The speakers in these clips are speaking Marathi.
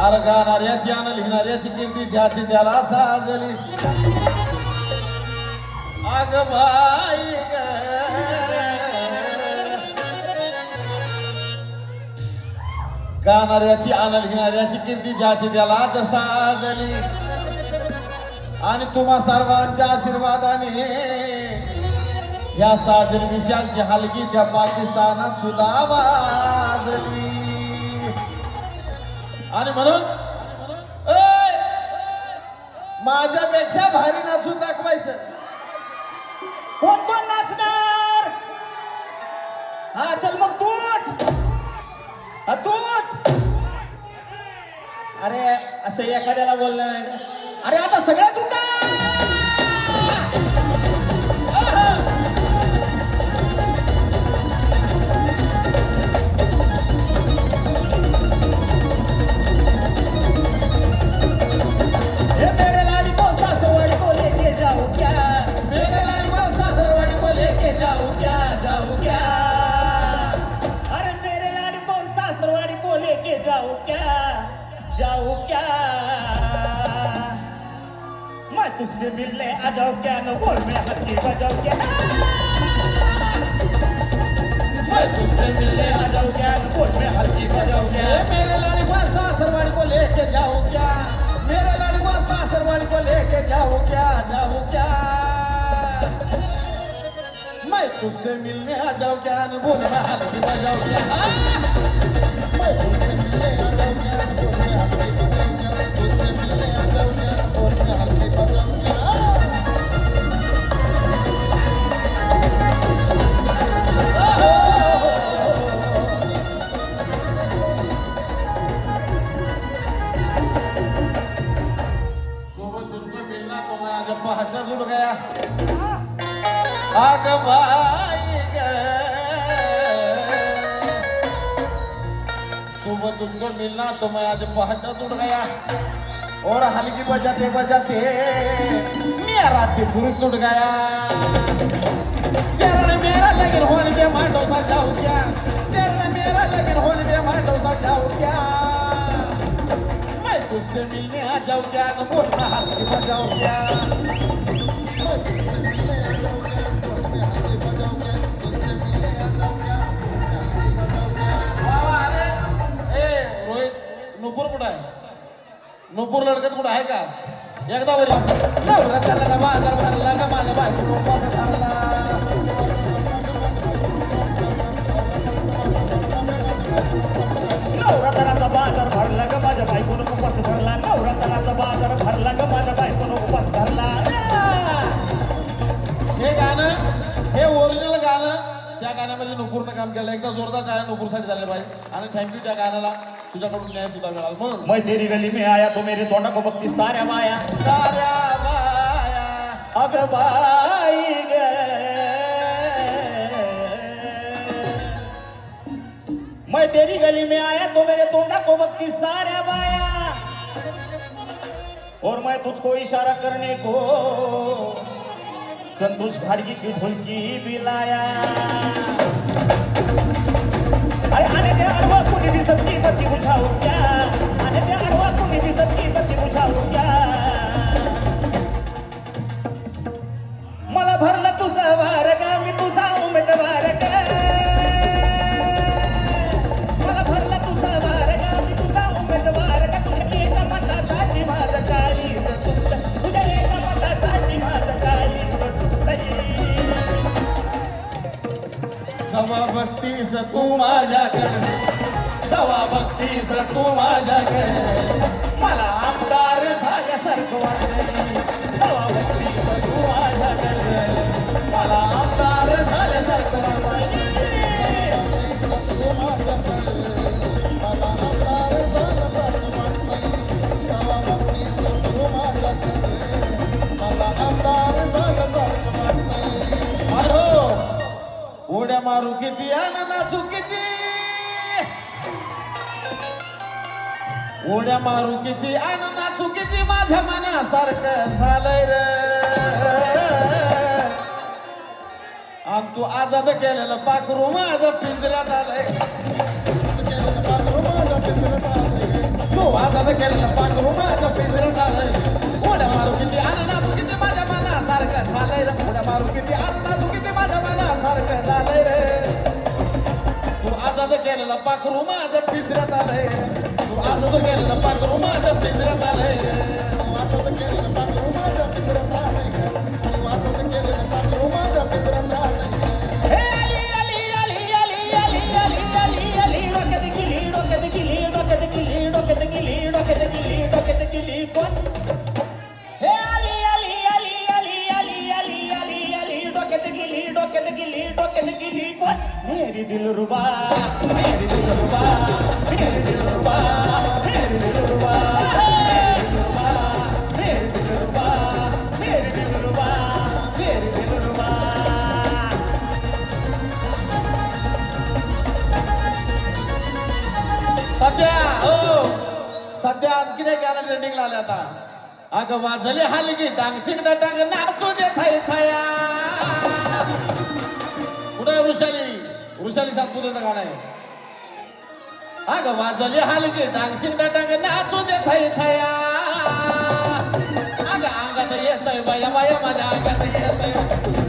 अरे गाणाऱ्याची आणि लिहिणाऱ्याची कीर्ती ज्याची त्याला साजली. अग बाई गाणाऱ्याची आणि लिहिणाऱ्याची कीर्ती ज्याची त्यालाच साजली. आणि तुम्हा सर्वांच्या आशीर्वादाने या साजन विशालची हलगी त्या पाकिस्तानात सुद्धा वाजली. आणि म्हणून माझ्यापेक्षा भारी नाचून दाखवायचं. कोण कोण नाचणार? हा चल मग तूट हा, तूट अरे असं एखाद्याला बोलणार नाही. अरे आता सगळ्याच उठा तुझसे मिलने आ जाऊं क्या न बोल में हल्की बजाऊं क्या मैं तुझसे मिलने आ जाऊं क्या न बोल में हल्की बजाऊं क्या? मेरे लाड़ी को सासरवाड़ी को लेके जाओ क्या मेरे लाड़ी को सासरवाड़ी को लेके जाओ क्या? जाओ क्या? मैं तुझसे मिलने आ जाऊं क्या? न बोल मैं हल्की बजाओ क्या? मैं तुझसे मिलने आग भाई सुबह तुझको मिलना तो मैं आज पहाड़ जुड़ गया और हल्की बजाते बजाते. मेरा भी पुरुष टूट गया तेरा ने मेरा लगन होने दे मैं डोसा जाऊं क्या तेरा ने मेरा लगन होने दे मैं डोसा जाऊं क्या मैं तुझसे मिलने आ जाऊं क्या न बोल हल्की बजाऊं क्या मैं तुझसे मिलने आ जाऊं नुपूर कुठं आहे? नुपूर लडकत कुठं आहे का? एकदा बरी नवरा बाजार भरला का माझ्या बायको उपास धरला नवरात्राचा बाजार भरला ग माझ्या बायकोनं उपास धरला. नवरात्राचा बाजार भरला ग माझ्या बायकोनं उपास धरला. हे गाणं हे ओरिजिनल गाणं त्या गाण्यामध्ये नुपूरनं काम केलं. एकदा जोरदार टाळ्या नुपूरसाठी झाले पाहिजे आणि थँक्यू त्या गाण्याला. तुझ्याकडून न्याय सुद्धा मिळाला म्हणून मैं तेरी गली मी आया तो मेरे तोंडा को बघती साऱ्या माया साऱ्या माया अग बाई गे। मैं तेरी गली में आया तो मेरे तोंडा को बघती साऱ्या माया। और मैं तुझको इशारा करने को संतोष खाड़गी की ढोलकी बिलाया अरे आने दे अरे बत्ती बुझाऊ क्या आने दे अरवा तुम्ही दिसत की बत्ती बुझाऊ क्या मला भरलं तुझं वार ग मी तुझा उमेदवार का मला भरलं तुझं वार ग मी तुझा उमेदवार ग. तुझ्या एका मतासाठी माझं काही तुझ्या एका मतासाठी माझं काही तुटलंय जवा बघतीस तू माझ्याकडे बघतीस तू माझ्याकडे. मला आमदार झाल्यासारखं वाटतंय. तू माझ्याकडे. मला आमदार झाल्यासारखं वाटतंय. तू माझ्याकडे. मला आमदार झाल्यासारखं वाटतंय. तू माझ्याकडे मला आमदार झाल्यासारखं वाटतंय उड्या मारू किती आणि नाचू किती. गोड्या मारू किती आन नाचू किती माझ्या मनासारखं झालंय रे. आम तू आजाद केलेलं पाखरू माझ्या पिंजऱ्यात आलंय. पाखरू माझ्या पिंजऱ्यात आलंय तू आजाद केलेलं पाखरू माझ्या पिंजऱ्यात आलंय. गोड्या मारू किती आन नाचू किती माझ्या मनासारखं झालंय र. गोड्या मारू किती आन नाचू किती माझ्या मनासारखं झालंय रे. तू आजाद केलेलं पाखरू माझ्या पिंजऱ्यात आलंय. मेरी दिल रुबा मेरी दिल रुबा मेरी दिल रुबा सध्या हो सध्या आणखीन एक गाणं ट्रेंडिंगला आले आता. अगं वाजले हलगी डांग चिंगडा डांग नाचू दे थाय. थाया कुठे वृषाली? वृषाली सातपुतेचं गाणं आहे. अगं वाजले हलगी डांग चिंगडा डांग नाचू दे थाय थाया. अगं अंगात येतय बाया बाया माझ्या अंगात येतय.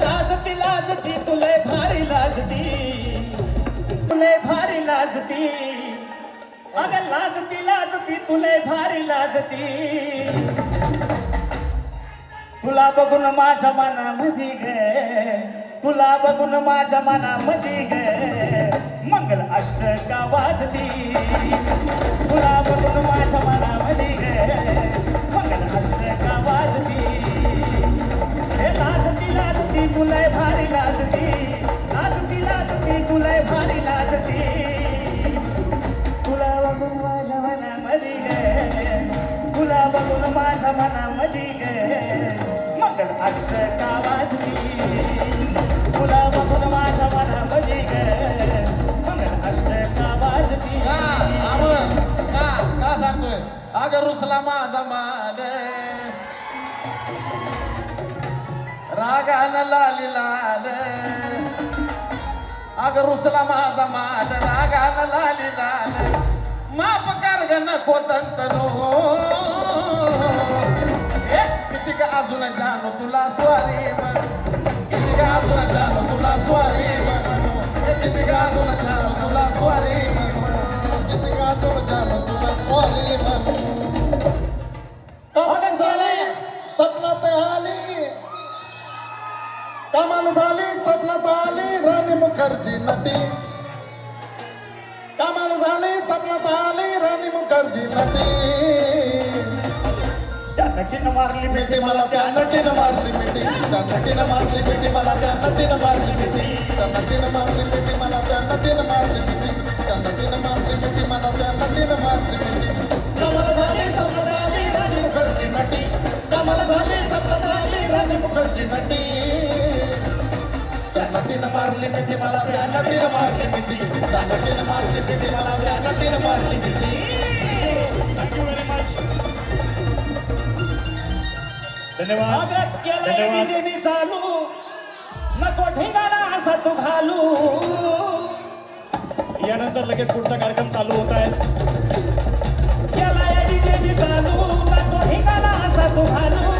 लाजती लाजती तुले भारी लाजती. तुले भारी लाजती. अगं लाजती लाजती तुले भारी लाजती. तुला बघून माझ्या मनामध्ये घे. तुला बघून माझ्या मनामध्ये ग मंगल अष्टका वाजती तुला बघून माझ्या मनामध्ये ग मंगल अष्टका वाजती हे लाजती लाजती मुलं भारी. अगं रुसला माझा माल रागान लाली लाल अगं रुसला माझा माल रागान लाली लाल माप कर ग नको तंतनो ए, किती का अजून जाणू तुला स्वारी म्हण किती का अजून जाणू तुला स्वारी म्हण ए, किती का अजून जाणू तुला स्वारी म्हण किती गाजर झालं तुला स्वारी स्वप्नात आली राणी मुखर्जी नटी. कमाल झाली स्वप्नात आली राणी मुखर्जी नटी. मारली मिठी मला त्या नटीनं मारली मिठी. त्या नटीनं मारली मिठी मला त्या नटीनं मारली मिठी. त्या नटीनं मारली मिठी मला त्या नटीनं मारली मिठी. त्या नटीनं मारली मिठी मला त्या नटीनं मारली मिठी. कमल झाली आली राणी मुखर्जी नटी. कमल झाली समज आली राणी मुखर्जी नटी. मारली मिठी मला त्या नटीनं मारली मिठी. त्या नटीनं मारली मिठी मला त्या नटीनं मारली मिठी. धन्यवाद. केला चालू. नको ठिकाणा असा तू घालू. यानंतर लगेच पुढचा कार्यक्रम चालू होत आहे. केला या डीजेनी चालू. नको ठिकाणा असा तू घालू.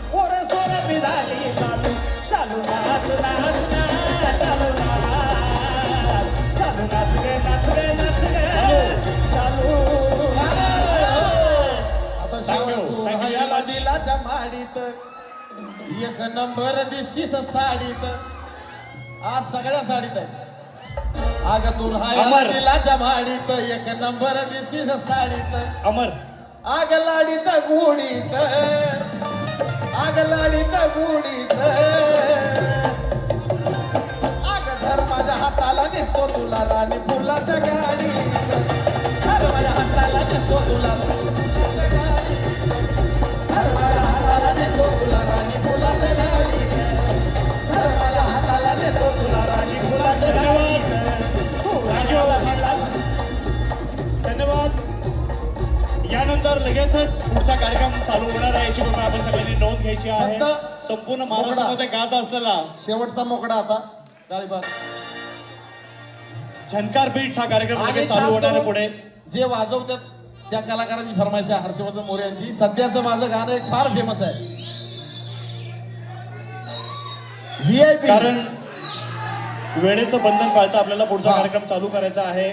एक नंबर दिसतीस साडीत. आज सगळ्या साडीत आहे. अग तुला. दिलाच्या भाडीत एक नंबर दिसतीस साडीत. अमर. आग लाडीत गुडीत आग लाडीत गुडीत आग धर माझ्या हाताला नेतो तुला राणी फुलाच्या गाडीत. माझ्या हाताला नेतो तुला आहे याची कृपया आपण सगळ्यांनी नोंद घ्यायची आहे. फक्त संपूर्ण महाराष्ट्रामध्ये गाजा असलेला. शेवटचा मोकळा आता. गाडीबाग. झनकार बीट्स हा कार्यक्रम आणि लगेच खास चालू होणार आहे पुढे. जे वाजवतात त्या कलाकारांची फरमाईश आहे हर्षवर्धन मोरे यांची. सध्याचं माझं गाणं एक फार फेमस आहे. व्हीआयपी कारण वेळेचं बंधन पाळता आपल्याला पुढचा. कार्यक्रम चालू करायचा आहे.